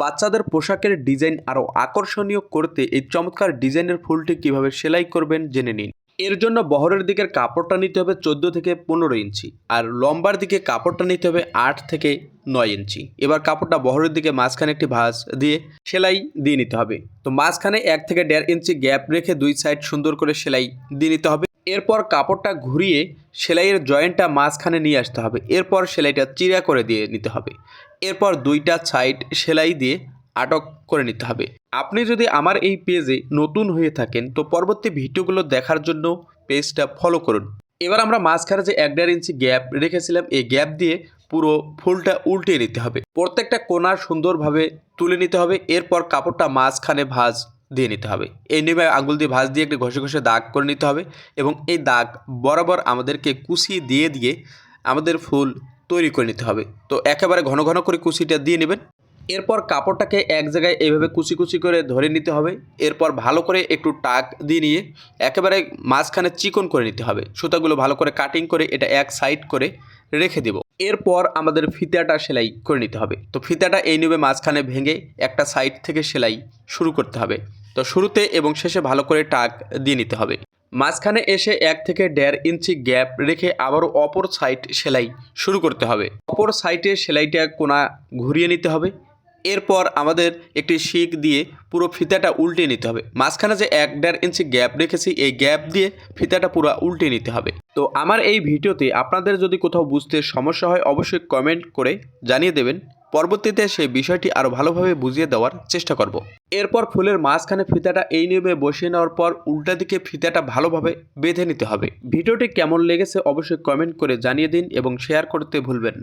বাচ্চাদের পোশাকের ডিজাইন আরও আকর্ষণীয় করতে এই চমৎকার ডিজাইনের ফুলটি কীভাবে সেলাই করবেন জেনে নিন। এর জন্য বহরের দিকের কাপড়টা নিতে হবে চোদ্দ থেকে পনেরো ইঞ্চি আর লম্বার দিকে কাপড়টা নিতে হবে আট থেকে নয় ইঞ্চি। এবার কাপড়টা বহরের দিকে মাঝখানে একটি ভাঁজ দিয়ে সেলাই দিয়ে নিতে হবে। তো মাঝখানে এক থেকে দেড় ইঞ্চি গ্যাপ রেখে দুই সাইড সুন্দর করে সেলাই দিয়ে নিতে হবে। এরপর কাপড়টা ঘুরিয়ে সেলাইয়ের জয়েন্টটা মাঝখানে নিয়ে আসতে হবে। এরপর সেলাইটা চিরা করে দিয়ে নিতে হবে। এরপর দুইটা সাইড সেলাই দিয়ে আটক করে নিতে হবে। আপনি যদি আমার এই পেজে নতুন হয়ে থাকেন, তো পরবর্তী ভিডিওগুলো দেখার জন্য পেজটা ফলো করুন। এবার আমরা মাঝখানে যে এক দেড় ইঞ্চি গ্যাপ রেখেছিলাম, এই গ্যাপ দিয়ে পুরো ফুলটা উল্টে নিতে হবে। প্রত্যেকটা কোণা সুন্দরভাবে তুলে নিতে হবে। এরপর কাপড়টা মাঝখানে ভাঁজ দিয়ে নিতে হবে। এই নেবে আঙুল দিয়ে ভাঁজ দিয়ে একটু ঘষে ঘষে দাগ করে নিতে হবে এবং এই দাগ বরাবর আমাদেরকে কুচি দিয়ে দিয়ে আমাদের ফুল তৈরি করে নিতে হবে। তো একেবারে ঘন ঘন করে কুচিটা দিয়ে নেবেন। এরপর কাপড়টাকে এক জায়গায় এইভাবে কুচি কুচি করে ধরে নিতে হবে। এরপর ভালো করে একটু টাক দিয়ে নিয়ে একেবারে মাঝখানে চিকন করে নিতে হবে। সুতাগুলো ভালো করে কাটিং করে এটা এক সাইড করে রেখে দেব। এরপর আমাদের ফিতাটা সেলাই করে নিতে হবে। তো ফিতাটা এই নেবে মাঝখানে ভেঙে একটা সাইড থেকে সেলাই শুরু করতে হবে। তো শুরুতে এবং শেষে ভালো করে টাক দিয়ে নিতে হবে। মাঝখানে এসে এক থেকে দেড় ইঞ্চি গ্যাপ রেখে আবারও অপর সাইড সেলাই শুরু করতে হবে। অপর সাইডে সেলাইটা কোনা ঘুরিয়ে নিতে হবে। এরপর আমাদের একটি শিক দিয়ে পুরো ফিতাটা উল্টে নিতে হবে। মাঝখানে যে এক দেড় ইঞ্চি গ্যাপ রেখেছি, এই গ্যাপ দিয়ে ফিতাটা পুরো উল্টে নিতে হবে। তো আমার এই ভিডিওতে আপনাদের যদি কোথাও বুঝতে সমস্যা হয়, অবশ্যই কমেন্ট করে জানিয়ে দেবেন। পরবর্তীতে সেই বিষয়টি আরও ভালোভাবে বুঝিয়ে দেওয়ার চেষ্টা করব। এরপর ফুলের মাঝখানে ফিতাটা এই নিয়মে বসিয়ে নেওয়ার পর উল্টা দিকে ফিতাটা ভালোভাবে বেঁধে নিতে হবে। ভিডিওটি কেমন লেগেছে অবশ্যই কমেন্ট করে জানিয়ে দিন এবং শেয়ার করতে ভুলবেন না।